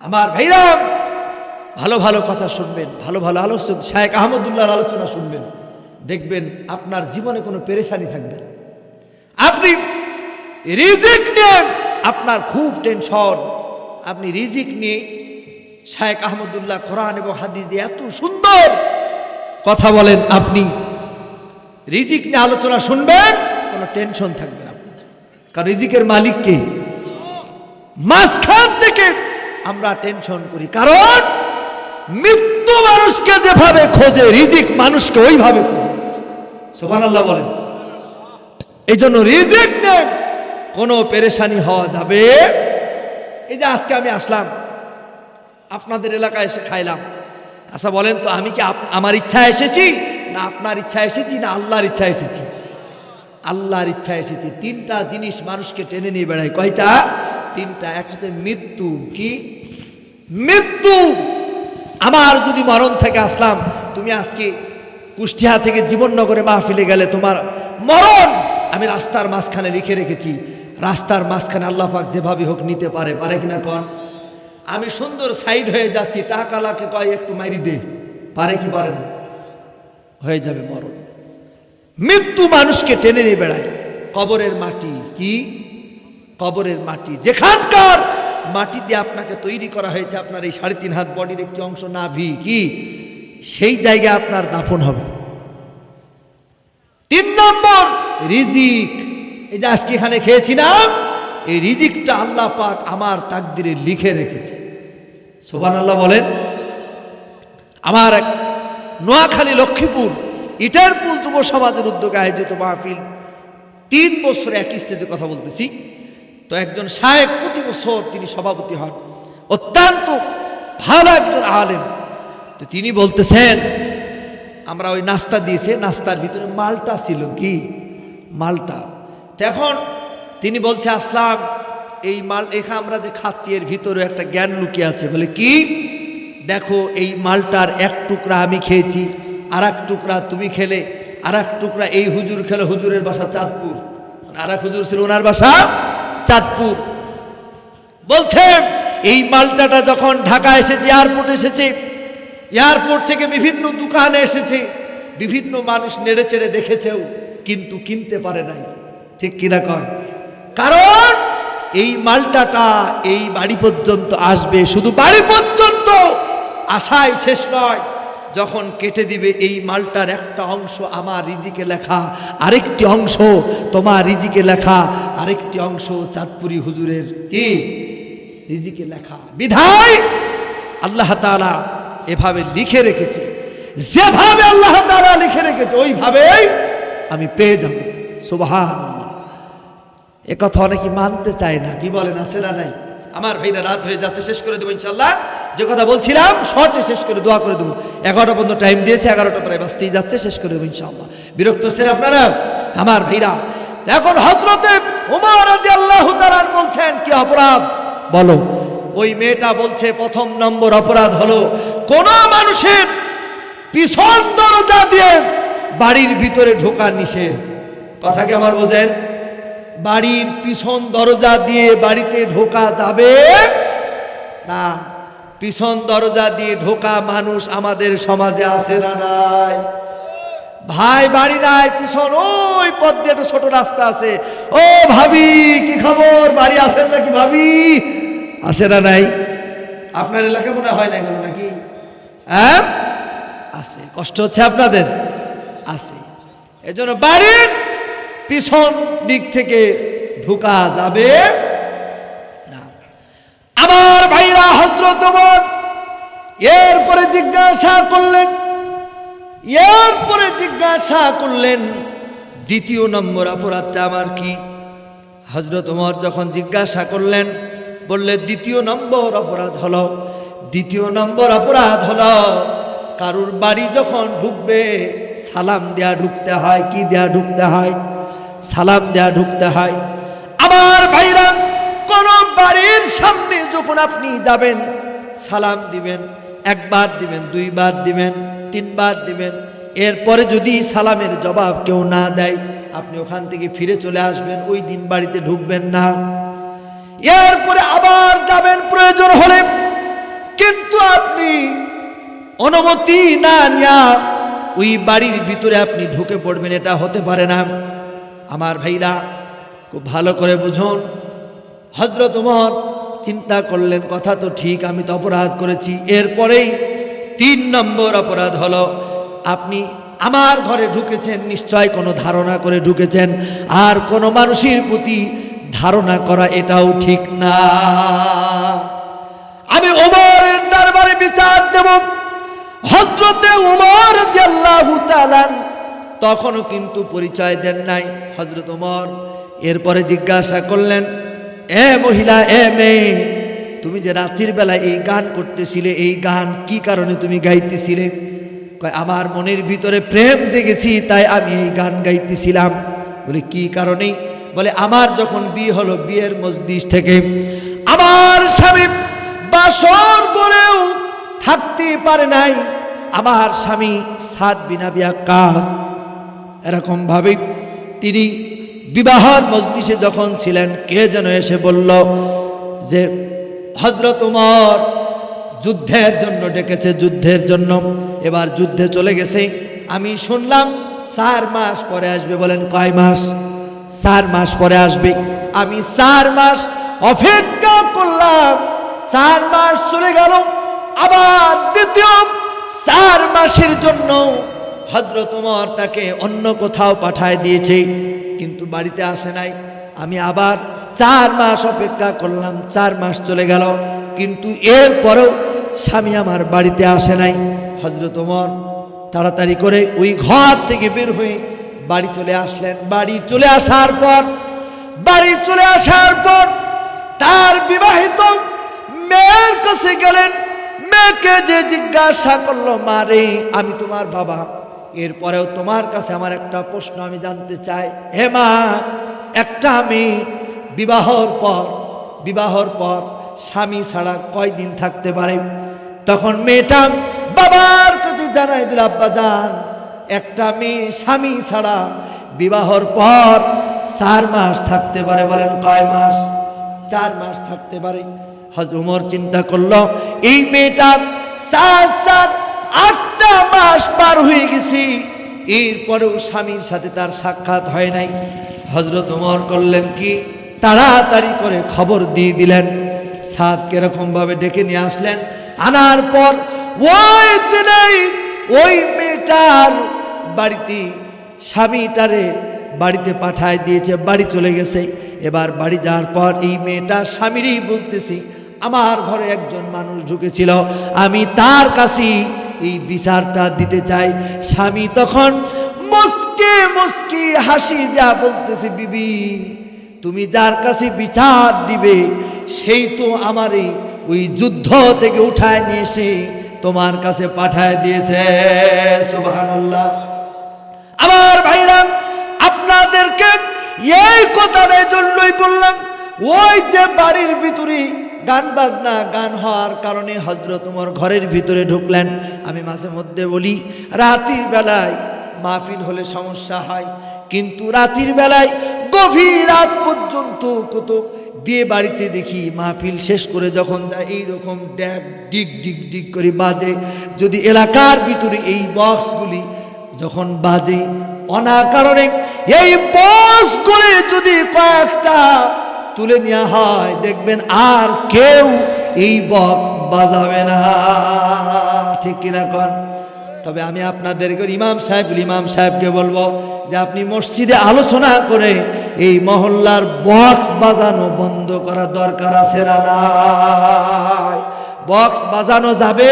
আমার ভাইরা, ভালো ভালো কথা শুনবেন, ভালো ভালো আলোচনা, শায়েক আহমদুল্লাহর আলোচনা শুনবেন। দেখবেন আপনার জীবনে কোনো পেরেশানি থাকবে না। আপনি রিজিক নিয়ে, আপনার খুব টেনশন। আপনি রিজিক নিয়ে শায়েক আহমদুল্লাহ কোরআন এবং হাদিস দিয়ে এত সুন্দর কথা বলেন, আপনি রিজিক নিয়ে আলোচনা শুনবেন, কোনো টেনশন থাকবে না আপনার। কারণ রিজিকের মালিককে মাঝখান আমরা টেনশন করি। কারণ মৃত্যু মানুষকে যেভাবে খোঁজে, রিজিক মানুষকে ওইভাবে সোমান আল্লাহ বলেন। এই জন্য রিজিক নেই, কোনো পেরেশানি হওয়া যাবে। এই যে আজকে আমি আসলাম, আপনাদের এলাকায় এসে খাইলাম। আচ্ছা বলেন তো, আমি কি আমার ইচ্ছা এসেছি? না, আপনার ইচ্ছা এসেছি, না আল্লাহর ইচ্ছা এসেছি? আল্লাহর ইচ্ছা এসেছি। তিনটা জিনিস মানুষকে টেনে নিয়ে বেড়ায়। কয়টা? তিনটা হচ্ছে মৃত্যু কি? মৃত্যু! আমার যদি মরণ থেকে আসলাম, তুমি আজকে কুষ্টিয়া থেকে জীবননগরে মাহফিলে গেলে তোমার মরণ আমি রাস্তার মাঝখানে লিখে রেখেছি। রাস্তার মাঝখানে আল্লাহ পাক যেভাবে হোক নিতে পারে পারে কিনা কন? আমি সুন্দর সাইড হয়ে যাচ্ছি টাকালাকে কয় একটু মারি দে। পারে কি পারে না? হয়ে যাবে মরণ। মৃত্যু মানুষকে টেনে নিয়ে বেড়ায়। কবরের মাটি কি? কবরের মাটি। যেখানকার মাটি দিয়ে আপনাকে তৈরি করা হয়েছে আপনার এই সাড়ে তিন হাত বডির একটি অংশ নাভি। কি? সেই জায়গায় আপনার দাফন হবে। তিন নম্বর রিজিক। এই যে আজকে এখানে খেয়েছি না? এই রিজিকটা আল্লাহ পাক আমার তাকদিরে লিখে রেখেছে। সোভান আল্লাহ বলেন, আমার এক নোয়াখালী লক্ষ্মীপুর ইটার পুল যুব সমাজের উদ্যোগে আয়োজিত মাহফিল, তিন বছর এক স্টেজে কথা বলতেছি। তো একজন সাহেব প্রতি বছর তিনি সভাপতি হন। অত্যন্ত ভালো একজন আলেম। তো তিনি বলতেছেন, আমরা ওই নাস্তা দিয়েছে, নাস্তার ভিতরে মালটা ছিল কি? মালটা। এখন তিনি বলছে, আসলাম, এই মাল, এখা আমরা যে খাচ্ছি, এর ভিতরে একটা জ্ঞান লুকিয়ে আছে। বলে, কি? দেখো, এই মালটার এক টুকরা আমি খেয়েছি আর এক টুকরা তুমি খেলে আর এক টুকরা এই হুজুর খেলে হুজুরের বাসা চাঁদপুর। আর এক হুজুর ছিল ওনার বাসা চাঁদপুর। বলছে এই মালটাটা যখন ঢাকা এসেছে, এয়ারপোর্ট এসেছে, এয়ারপোর্ট থেকে বিভিন্ন দোকানে এসেছে, বিভিন্ন মানুষ নেড়ে চেড়ে দেখেছেও, কিন্তু কিনতে পারে নাই। ঠিক কিনা কর কারণ, এই মালটাটা এই বাড়ি পর্যন্ত আসবে, শুধু বাড়ি পর্যন্ত, আশায় শেষ নয়। যখন কেটে দিবে এই মালটার একটা অংশ আমার রিজিকে লেখা, আরেকটি অংশ তোমার রিজিকে লেখা, আরেকটি অংশ চাঁদপুরি হুজুরের কি? রিজিকে লেখা। বিধায় আল্লাহ তাআলা এভাবে লিখে রেখেছে। যেভাবে আল্লাহ তাআলা লিখে রেখেছে, ওইভাবেই আমি পেয়ে যাব। সুবহানাল্লাহ। এ কথা অনেকে মানতে চায় না। কি বলেন, আছে না নাই? আমার ভাইরা রাত হয়ে যাচ্ছে, শেষ করে দেবো ইনশাল্লাহ যে কথা বলছিলাম, শর্টে শেষ করে দোয়া করে দেবো। এগারোটা পর্যন্ত টাইম দিয়েছে, এগারোটা প্রায় বাঁচতেই যাচ্ছে, শেষ করে দেবো ইনশাল্লাহ বিরক্ত হচ্ছেন আপনারা? আমার ভাইরা, এখন হজরতে উমর আল্লাহ বলছেন, কি অপরাধ? বলো। ওই মেয়েটা বলছে, প্রথম নম্বর অপরাধ হলো কোন মানুষের পিছন দরজা দিয়ে বাড়ির ভিতরে ঢোকা নিষেধ। কথা কি আমার বোঝেন? বাড়ির পিছন দরজা দিয়ে বাড়িতে ঢোকা যাবে না। পিছন দরজা দিয়ে ঢোকা মানুষ আমাদের সমাজে আছে না নাই? ভাই বাড়ি নাই, পিছন ওই পথ দিয়ে ছোট রাস্তা আছে। ও ভাবি, কি খবর? বাড়ি আছেন নাকি ভাবি? আছে না নাই? আপনার এলাকায় মনে হয় না এগুলো নাকি? হ্যাঁ? আছে, কষ্ট হচ্ছে আপনাদের? আছে। এজন্য বাড়ির পিছন দিক থেকে ঢোকা যাবে। আমার ভাইরা হজরত এরপরে জিজ্ঞাসা করলেন, এরপরে জিজ্ঞাসা করলেন, দ্বিতীয় নম্বর অপরাধটা আমার কি? হজরত ওমর যখন জিজ্ঞাসা করলেন, বললে, দ্বিতীয় নম্বর অপরাধ হলো, দ্বিতীয় নম্বর অপরাধ হলো, কারুর বাড়ি যখন ঢুকবে, সালাম দেয়া ঢুকতে হয়, কি দেয়া ঢুকতে হয়? সালাম দেয়া ঢুকতে হয়। আমার ভাইরা বাড়ির সামনে যখন আপনি যাবেন, সালাম দিবেন, একবার দিবেন, দুইবার দিবেন, তিনবার দিবেন, এরপরে যদি সালামের জবাব কেউ না দেয়, আপনি ওখান থেকে ফিরে চলে আসবেন, ওই দিন বাড়িতে ঢুকবেন না। এরপরে আবার যাবেন, প্রয়োজন হলে। কিন্তু আপনি অনুমতি না নিয়া ওই বাড়ির ভিতরে আপনি ঢুকে পড়বেন, এটা হতে পারে না। আমার ভাইরা, খুব ভালো করে বুঝুন হজরত উমর চিন্তা করলেন, কথা তো ঠিক, আমি তো অপরাধ করেছি। এরপরেই তিন নম্বর অপরাধ হলো, আপনি আমার ঘরে ঢুকেছেন, নিশ্চয় কোনো ধারণা করে ঢুকেছেন, আর কোনো মানুষের প্রতি ধারণা করা এটাও ঠিক না। আমি ওমরের দরবারে বিচার দেব। হজরতে উমর তখনও কিন্তু পরিচয় দেন নাই হজরত উমর। এরপরে জিজ্ঞাসা করলেন এ মহিলা, এ মেয়ে, তুমি যে রাত্রির বেলায় এই গান করতেছিলে, এই গান কি কারণে তুমি গাইতেছিলে? আমার মনের ভিতরে প্রেম জেগেছি, তাই আমি এই গান গাইতেছিলাম। বলে, কি কারণে? বলে, আমার যখন বিয়ে হলো বিয়ের মসজিদ থেকে, আমার স্বামী বাসর করেও থাকতে পারে নাই। আমার স্বামী সাত বিনা বিয়া কাজ। এরকম ভাবে তিনি বিবাহর মজলিসে যখন ছিলেন, কে যেন এসে বলল যে হজরত উমর যুদ্ধের জন্য ডেকেছে, যুদ্ধের জন্য। এবার যুদ্ধে চলে গেছে। আমি শুনলাম, চার মাস পরে আসবে বলেন, কয় মাস? চার মাস পরে আসবে। আমি চার মাস অপেক্ষা করলাম, চার মাস চলে গেল। আবার দ্বিতীয় চার মাসের জন্য হজরত উমর তাকে অন্য কোথাও পাঠায় দিয়েছে, কিন্তু বাড়িতে আসে নাই। আমি আবার চার মাস অপেক্ষা করলাম, চার মাস চলে গেল, কিন্তু এরপরেও স্বামী আমার বাড়িতে আসে নাই। হজরত উমর তাড়াতাড়ি করে ওই ঘর থেকে বের হয়ে বাড়ি চলে আসলেন। বাড়ি চলে আসার পর, বাড়ি চলে আসার পর তার বিবাহিত মেয়ের কাছে গেলেন। মেয়েকে যে জিজ্ঞাসা করল মারে আমি তোমার বাবা। এরপরেও তোমার কাছে আমার একটা প্রশ্ন আমি জানতে চাই। হে মা, একটা মেয়ে বিবাহর পর বিবাহর পর স্বামী ছাড়া কয়দিন থাকতে পারে? তখন মেয়েটা বাবার কাছে জানাই দিল আব্বা যান, একটা মেয়ে স্বামী ছাড়া বিবাহর পর চার মাস থাকতে পারে বলেন, কয় মাস? চার মাস থাকতে পারে। হজ উমর চিন্তা করল, এই মেয়েটার সাত সাত আটটা মাস পার হয়ে গেছি। এরপরেও স্বামীর সাথে তার সাক্ষাৎ হয় নাই। হজরত উমর করলেন কি? তাড়াতাড়ি করে খবর দিয়ে দিলেন। সাদ কীরকম ভাবে ডেকে নিয়ে আসলেন। আনার পর ওই দিনেই ওই মেয়েটার বাড়িতে স্বামীটারে বাড়িতে পাঠায় দিয়েছে, বাড়ি চলে গেছে। এবার বাড়ি যাওয়ার পর এই মেয়েটা স্বামীরই বলতেছি, আমার ঘরে একজন মানুষ ঢুকেছিল। আমি তার কাছে এই বিচারটা দিতে চাই। স্বামী তখন মুস্কি মুস্কি হাসি দেয়া বলতেছে, বিবি, তুমি যার কাছে বিচার দিবে, সেই তো আমারই ওই যুদ্ধ থেকে উঠায় নিয়ে এসে তোমার কাছে পাঠায় দিয়েছে। সুবহানাল্লাহ। আমার ভাইরা, আপনাদেরকে এই কথার জন্যই বললাম, ওই যে বাড়ির ভিতরে গান বাজনা, গান হওয়ার কারণে হজরত তোমার ঘরের ভিতরে ঢুকলেন। আমি মাঝে মধ্যে বলি, রাতির বেলায় মাহফিল হলে সমস্যা হয়, কিন্তু রাতির বেলায় গভীর রাত পর্যন্ত কত বিয়ে বাড়িতে দেখি মাহফিল শেষ করে যখন যায় এইরকম ড্যাক ডিগ ডিগ ডিগ করে বাজে। যদি এলাকার ভিতরে এই বক্সগুলি যখন বাজে, অনাকারণে এই বক্স করে যদি কয়েকটা তুলে নেওয়া হয়। দেখবেন আর কেউ এই বক্স বাজাবে না। ঠিক কিনা? কর তবে আমি আপনাদেরকে ইমাম সাহেব ইমাম সাহেবকে বলব যে আপনি মসজিদে আলোচনা করে এই মহল্লার বক্স বাজানো বন্ধ করা দরকার আছে না বক্স বাজানো যাবে